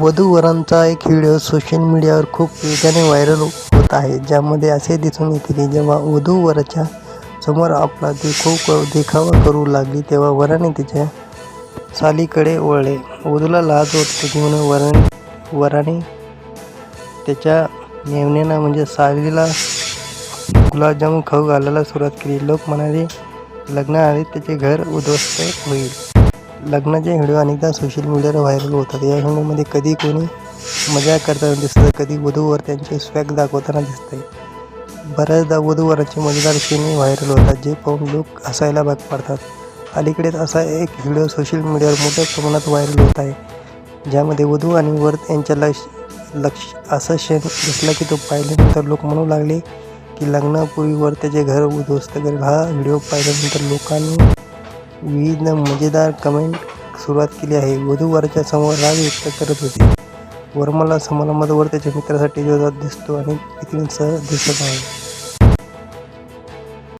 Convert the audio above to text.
वधूवरांचा एक video social मीडियावर खूप वेगाने व्हायरल होत आहे. ज्यामध्ये असे दिसून येते की जेव्हा वधू वराच्या समोर आपला देखो देखावा करू लागली तेव्हा वराने तिच्या सालीकडे वळले. वधूला लाज होत होती म्हणून वराने वराने त्याच्या मेवण्यानं म्हणजे सालीला गुलाबजामुन खाऊ घालायला सुरुवात केली. लोक म्हणाले लग्नाआधी त्याचे घर उद्ध्वस्त होईल. लग्नाचे व्हिडिओ अनेकदा सोशल मीडियावर व्हायरल होतात. या व्हिडिओमध्ये कधी कोणी मजा करताना दिसतं कधी वधूवर त्यांचे स्वॅग दाखवताना दिसते बऱ्याचदा वधूवरांचे मजेदार क्षणी व्हायरल होतात जे पाहून लोक हसायला भाग पाडतात. अलीकडेच असा एक व्हिडिओ सोशल मीडियावर मोठ्या प्रमाणात व्हायरल होत आहे ज्यामध्ये वधू आणि वर यांच्या लक्ष लक्ष असा क्षण दिसला की तो पाहिल्यानंतर लोक म्हणू लागले की लग्नापूर्वी वर त्याचे घर उद्ध्वस्त करेल. हा व्हिडिओ पाहिल्यानंतर लोकांनी विविध मजेदार कमेंट सुरुवात केली आहे. वधू वरच्या समोर राग व्यक्त करत होते. वर्माला समारंभावर त्याच्या मित्रासाठी जोरात दिसतो आणि मित्रांसह दिसत आहे.